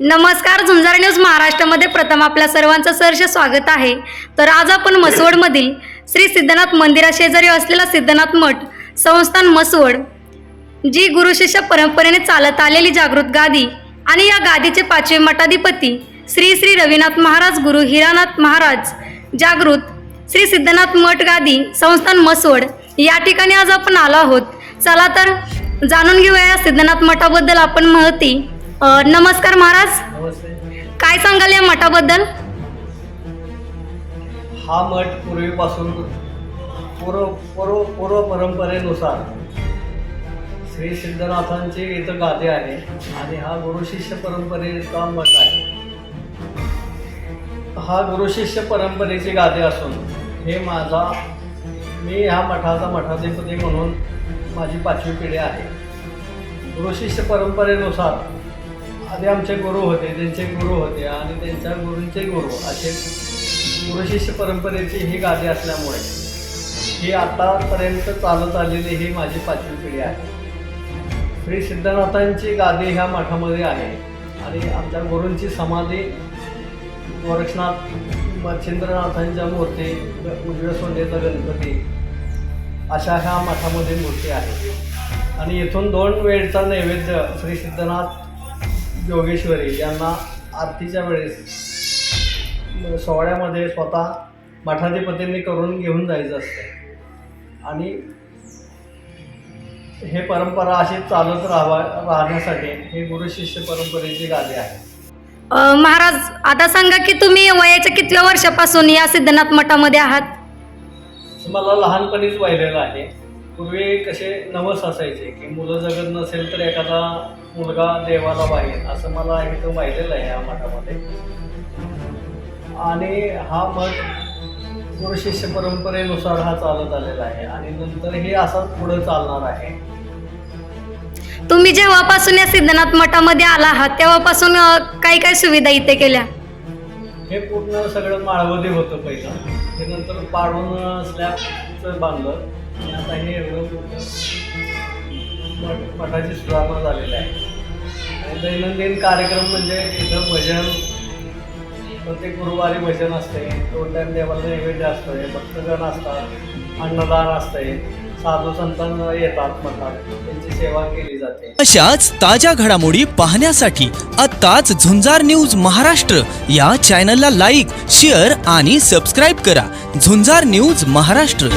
नमस्कार झुंजार न्यूज महाराष्ट्रामध्ये प्रथम आपल्या सर्वांचं सहर्ष स्वागत आहे. तर आज आपण मसवडमधील श्री सिद्धनाथ मंदिराशेजारी असलेला सिद्धनाथ मठ संस्थान मसवड जी गुरुशिष्य परंपरेने चालत आलेली जागृत गादी आणि या गादीचे पाचवे मठाधिपती श्री श्री रविनाथ महाराज गुरु हिरानाथ महाराज जागृत श्री सिद्धनाथ मठ गादी संस्थान मसवड या ठिकाणी आज आपण आलो आहोत. चला तर जाणून घेऊया या सिद्धनाथ मठाबद्दल आपण माहिती. नमस्कार महाराज. नमस्ते काय सांगाल या मठाबद्दल? हा मठ पूर्वीपासून पूर्व पूर्व पूर्व परंपरेनुसार श्री सिद्धनाथांची इथं गादी आहे आणि हा गुरुशिष्य परंपरेचा मठ आहे. हा गुरुशिष्य परंपरेची गादी असून हे माझा मी ह्या मठाचा मठाधिपती म्हणून माझी पाचवी पिढी आहे. गुरुशिष्य परंपरेनुसार आधी आमचे गुरु होते त्यांचे गुरु होते आणि त्यांच्या गुरूंचे गुरु असे गुरुशिष्य परंपरेची ही गादी असल्यामुळे ही आतापर्यंत चालत आलेली ही माझी पाचवी पिढी आहे. श्री सिद्धनाथांची गादी ह्या मठामध्ये आहे आणि आमच्या गुरूंची समाधी गोरक्षनाथ मच्छिंद्रनाथांच्या मूर्ती उजव्या सोंडेचा गणपती अशा ह्या मठामध्ये मूर्ती आहे. आणि इथून दोन वेळचा नैवेद्य श्री सिद्धनाथ योगेश्वरी यांना आरतीच्या वेळेस सोहळ्यामध्ये स्वतः मठाधिपतींनी करून घेऊन जायचं असतं. आणि हे परंपरा अशी चालत राहावा राहण्यासाठी हे गुरुशिष्य परंपरेची गादी आहे. महाराज आता सांगा की तुम्ही वयाच्या कितव्या वर्षापासून या सिद्धनाथ मठामध्ये आहात? मला लहानपणीच वाहिलेलं आहे. पूर्वी कसे नवस असायचे की मुलं जगत नसेल तर एखादा मुलगा देवाला वाहेल असं मला इथं वाहिलेलं आहे या मठामध्ये. आणि हा मठ गुरुशिष्य परंपरेनुसार हा चालत आलेला आहे आणि नंतर हे असंच पुढं चालणार आहे. तुम्ही जेव्हापासून या सिद्धनाथ मठामध्ये आला आहात तेव्हापासून अ, काय काय सुविधा इथे केल्या? हे पूर्ण सगळं माळवदी होतं पहिलं. ते नंतर पाडून स्लॅबचं बांधलं. आणि आता हे एवढं मठ मठाची सुधारणा झालेली आहे. आणि दैनंदिन कार्यक्रम म्हणजे इथं भजन प्रत्येक गुरुवारी भजन असते. दोन टाईम देवाला नैवेद्य असतं भक्तगण असतात अन्नदान असतंय साधू संतांना येतात मठात. त्यांची सेवा केली जाते. अशाच ताज्या घडामोडी पाहण्यासाठी आत्ताच झुंजार न्यूज महाराष्ट्र या चॅनलला लाईक शेअर आणि सबस्क्राईब करा. झुंजार न्यूज महाराष्ट्र.